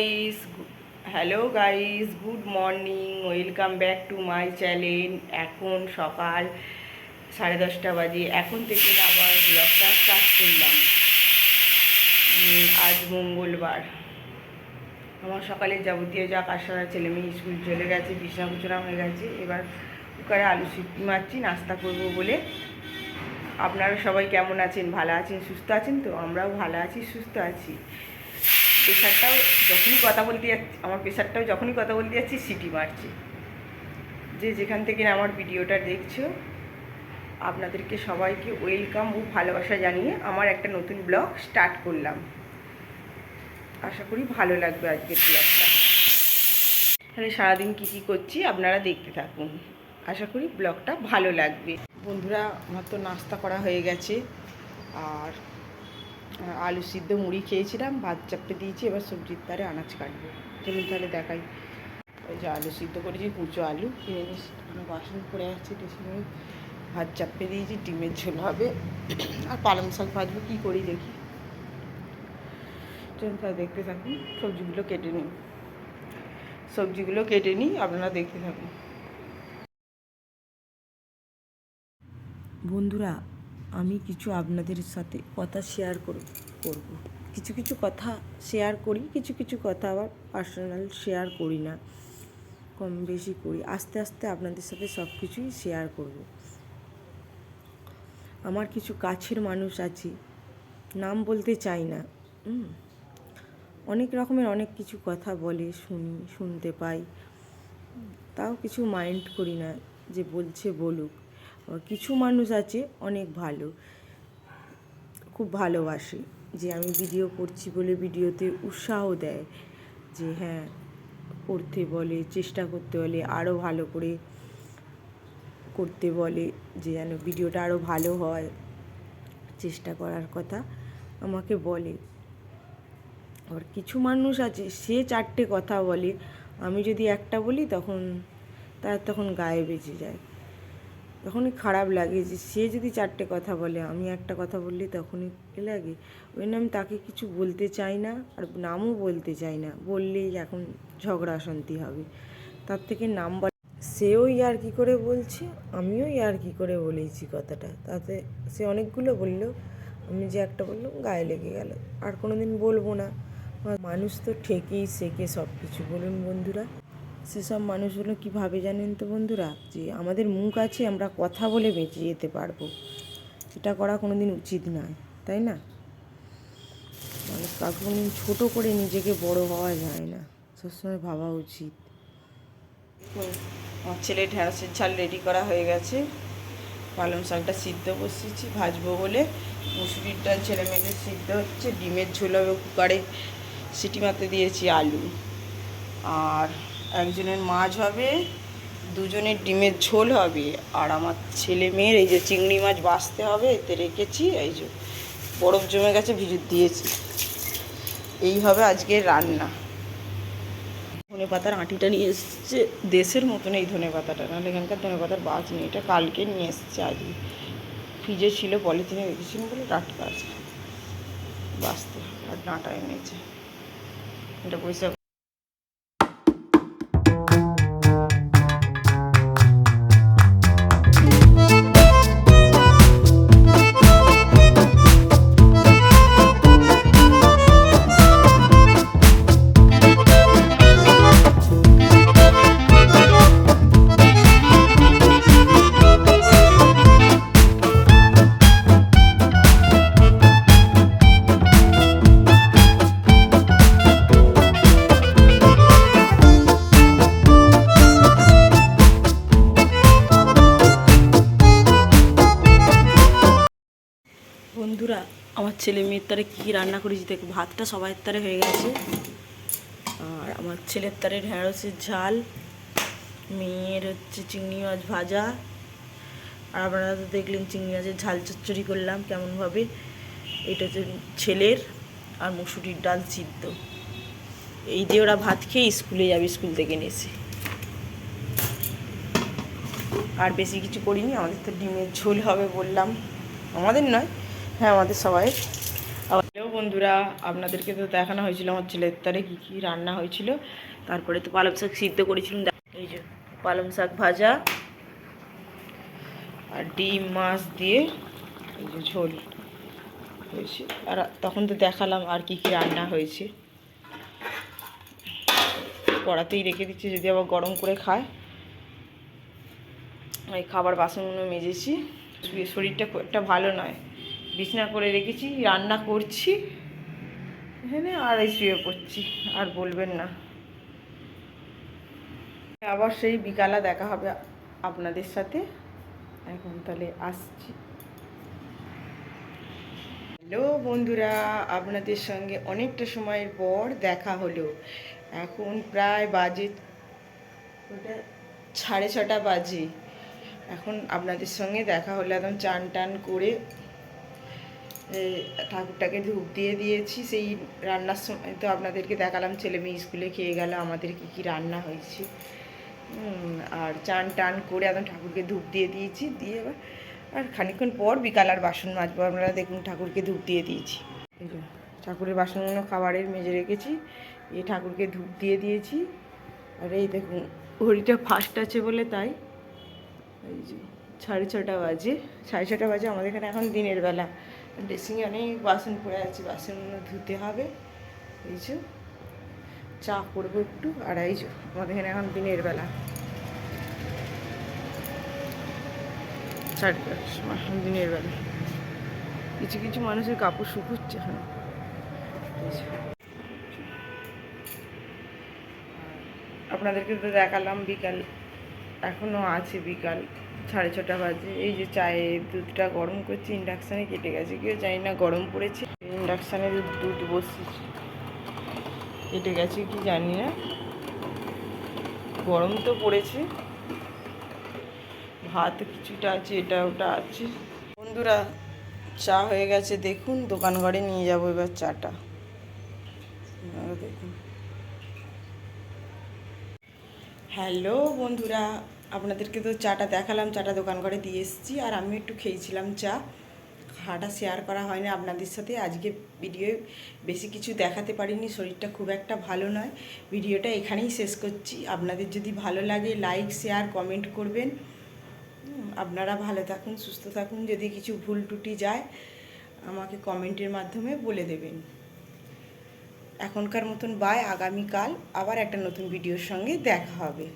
Guys hello guys good morning welcome back to my channel এখন সকাল সাড়ে দশটা বাজে। এখন থেকে আবার ব্লগটা স্টার্ট করলাম। আজ মঙ্গলবার। আমার সকালে যাবতীয় যা কাজ সারা ছেলে মেয়ে স্কুল চলে গেছে বিছনা কুচনা হয়ে গেছে। এবার কুকারে আলু সিদ্ধি মারছি, নাস্তা করব বলে। আপনারা সবাই কেমন আছেন? ভালো আছেন? সুস্থ আছেন তো? আমরাও ভালো আছি, সুস্থ আছি। প্রেশারটাও যখনই কথা বলতে যাচ্ছি, আমার প্রেশারটাও যখনই কথা বলতে যাচ্ছি সিটি মারছে যে যেখান থেকে আমার ভিডিওটা দেখছ, আপনাদেরকে সবাইকে ওয়েলকাম ও ভালোবাসা জানিয়ে আমার একটা নতুন ব্লগ স্টার্ট করলাম। আশা করি ভালো লাগবে আজকের ব্লগটা তাহলে সারাদিন কী কী করছি আপনারা দেখতে থাকুন। আশা করি ব্লগটা ভালো লাগবে। বন্ধুরা, আমার তো নাস্তা করা হয়ে গেছে। আর আলু সিদ্ধ মুড়ি খেয়েছিলাম, ভাত চাপড়ে দিয়েছি, এবার সবজির তারে আনাজ কাটবো। চলুন তাহলে দেখাই। ওই যে আলু সিদ্ধ করেছি, কুচো আলু কিনে বাসন পড়ে আছে টেসিনে ভাত চাপড়ে দিয়েছি, ডিমের ঝোল হবে। আর পালং শাক ভাজবো, কী করি দেখি। চলুন তাহলে দেখতে থাকুন, সবজিগুলো কেটে নিন সবজিগুলো কেটে নিই, আপনারা দেখতে থাকুন। বন্ধুরা আমি কিছু আপনাদের সাথে কথা শেয়ার করব করব। কিছু কিছু কথা শেয়ার করি, কিছু কিছু কথা আবার পার্সোনাল শেয়ার করি না। কম বেশি করি। আস্তে আস্তে আপনাদের সাথে সব কিছুই শেয়ার করব। আমার কিছু কাছের মানুষ আছে, নাম বলতে চাই না অনেক রকমের অনেক কিছু কথা বলে, শুনি, শুনতে পাই। তাও কিছু মাইন্ড করি না যে বলছে বলুক। কিছু মানুষ আছে, অনেক ভালো। খুব ভালোবাসে যে আমি ভিডিও করছি বলে ভিডিওতে উৎসাহ দেয় যে হ্যাঁ করতে বলে, চেষ্টা করতে বলে আরও ভালো করে করতে বলে যে যেন ভিডিওটা আরও ভালো হয়। চেষ্টা করার কথা আমাকে বলে। আবার কিছু মানুষ আছে, সে চারটে কথা বলে। আমি যদি একটা বলি তখন, তার তখন গায়ে বেঁচে যায়। তখনই খারাপ লাগে যে সে যদি চারটে কথা বলে, আমি একটা কথা বললে তখনই এ লাগে। ওই জন্য আমি তাকে কিছু বলতে চাই না, আর নামও বলতে চাই না। বললেই এখন ঝগড়া অশান্তি হবে। তার থেকে নাম সেও ইয়ার কি করে বলছে, আমিও ইয়ার কি করে বলেছি কথাটা। তাতে সে অনেকগুলো বলল, আমি যে একটা বললাম গায়ে লেগে গেল। আর কোনো দিন বলব না। মানুষ তো ঠেকেই, শেখে সব কিছু বলুন বন্ধুরা। সেসব মানুষগুলো কীভাবে জানেন তো বন্ধুরা? যে আমাদের মুখ আছে, আমরা কথা বলে বেঁচে যেতে পারব। এটা করা কোনো দিন উচিত নয়, তাই না? মানুষ কাউকে কোনো দিন ছোটো করে নিজেকে বড় হওয়া যায় না। সবসময় ভাবা উচিত। আমার ছেলে ঢেঁড়সের ঝাল রেডি করা হয়ে গেছে। পালং শাকটা সিদ্ধ বসিয়েছি, ভাজবো বলে। মুসুরির ডাল ছেলে মেয়েদের সিদ্ধ হচ্ছে, ডিমের ঝোল হবে কুকারে। সিটি মারতে দিয়েছি আলু। আর একজনের মাছ হবে দুজনের ডিমের ঝোল হবে। আর আমার ছেলে মেয়ের এই যে চিংড়ি মাছ বাছতে হবে, এতে রেখেছি, এই যে বরফ জমে গেছে ভিজে দিয়েছি। এই হবে আজকের রান্না। ধনে পাতার আঁটিটা নিয়ে এসছে, দেশের মতন এই ধনে পাতাটা নাহলে এখানকার ধনে পাতার বাজ নেই, এটা কালকে নিয়ে এসছে আজকে। ফ্রিজে ছিল পলিথিনে রেখেছিল বলে টাটকা আছে। বাঁচতে আর ডাঁটা এনেছে। এটা পয়সা বন্ধুরা, আমার ছেলে মেয়ের তারে কী রান্না করেছি দেখো, ভাতটা সবাইয়ের তারে হয়ে গেছে। আর আমার ছেলের তারে ঢেঁড়সের ঝাল, মেয়ের হচ্ছে চিংড়ি মাছ ভাজা। আর আপনারা তো দেখলেন চিংড়ি মাছের ঝাল চচ্চড়ি করলাম কেমনভাবে এটা হচ্ছে ছেলের আর মুসুরির ডাল সিদ্ধ। এই দিয়ে ওরা ভাত খেয়ে স্কুলে যাবে, স্কুল থেকে এসে আর বেশি কিছু করিনি, আমাদের তো ডিমের ঝোল হবে বললাম। আমাদের নয় হ্যাঁ আমাদের সবাই। আবার বন্ধুরা, আপনাদেরকে তো দেখানো হয়েছিল আমার ছেলের তারে কী কী রান্না হয়েছিল। তারপরে তো পালং শাক সিদ্ধ করেছিলাম। এই যে পালং শাক ভাজা আর ডিম, মাছ দিয়ে এই যে ঝোল হয়েছে। আর তখন তো দেখালাম আর কি কি রান্না হয়েছে। কড়াতেই রেখে দিচ্ছি, যদি আবার গরম করে খায়। এই খাবার বাসনগুলো মেজেছি। শরীরটা খুব একটা ভালো নয়। বিছনা করে রেখেছি, রান্না করছি, এখানে আর এই শুয়ে পড়ছি, আর বলবেন না। আবার সেই বিকালা দেখা হবে আপনাদের সাথে। এখন তাহলে আসছি। হ্যালো বন্ধুরা, আপনাদের সঙ্গে অনেকটা সময়ের পর দেখা হলো। এখন প্রায় বাজে ওটা সাড়ে ছটা বাজে। এখন আপনাদের সঙ্গে দেখা হলো, একদম চান টান করে ঠাকুরটাকে ধূপ দিয়ে দিয়েছি, সেই রান্নার সময় তো আপনাদেরকে দেখালাম, ছেলে মেয়ে স্কুলে খেয়ে গেল, আমাদের কি কি রান্না হয়েছে। আর চান টান করে একদম ঠাকুরকে ধূপ দিয়ে দিয়েছি, দিয়ে এবার, আর খানিকক্ষণ পর বিকাল আর বাসন মাজবো আপনারা দেখুন ঠাকুরকে ধূপ দিয়ে দিয়েছি। ঠাকুরের বাসনগুলো খাবারের মেজে রেখেছি এই ঠাকুরকে ধূপ দিয়ে দিয়েছি, আর এই দেখুন, ঘড়িটা ফার্স্ট আছে বলে তাই সাড়ে ছটা বাজে, সাড়ে ছটা বাজে আমাদের এখানে এখন দিনের বেলা। ড্রেসিংয়ে অনেক বাসন পড়ে আছে বাসনগুলো ধুতে হবে। এই যে চা করব একটু, আর এই যে আমাদের এখানে এখন দিনের বেলা। এখন দিনের বেলা। কিছু কিছু মানুষের কাপড় শুকুচ্ছে হ্যাঁ আপনাদেরকে তো দেখালাম বিকাল এখনও আছে বিকাল। সাড়ে ছটা বাজে। এই যে চায়ের দুধটা গরম করছি ইন্ডাকশানে কেটে গেছে, কেউ জানি না গরম পড়েছে। ইন্ডাকশানে দুধ বসিয়েছি কেটে গেছে কি জানি না। গরম তো পড়েছে। ভাত কিছুটা আছে, এটা ওটা আছে। বন্ধুরা, চা হয়ে গেছে, দেখুন, দোকান ঘরে নিয়ে যাব এবার চাটা। দেখুন। হ্যালো বন্ধুরা আপনাদেরকে তো চাটা দেখালাম, চাটা দোকান করে দিয়ে এসেছি আর আমি একটু খেয়েছিলাম চা। খাওয়াটা শেয়ার করা হয়নি আপনাদের সাথে, আজকে ভিডিও বেশি কিছু দেখাতে পারিনি, শরীরটা খুব একটা ভালো নয়। ভিডিওটা এখানেই শেষ করছি। আপনাদের যদি ভালো লাগে লাইক শেয়ার কমেন্ট করবেন। আপনারা ভালো থাকুন, সুস্থ থাকুন, যদি কিছু ভুল টুটি যায়, আমাকে কমেন্টের মাধ্যমে বলে দেবেন। এখনকার মতন বাই আগামীকাল আবার একটা নতুন ভিডিওর সঙ্গে দেখা হবে।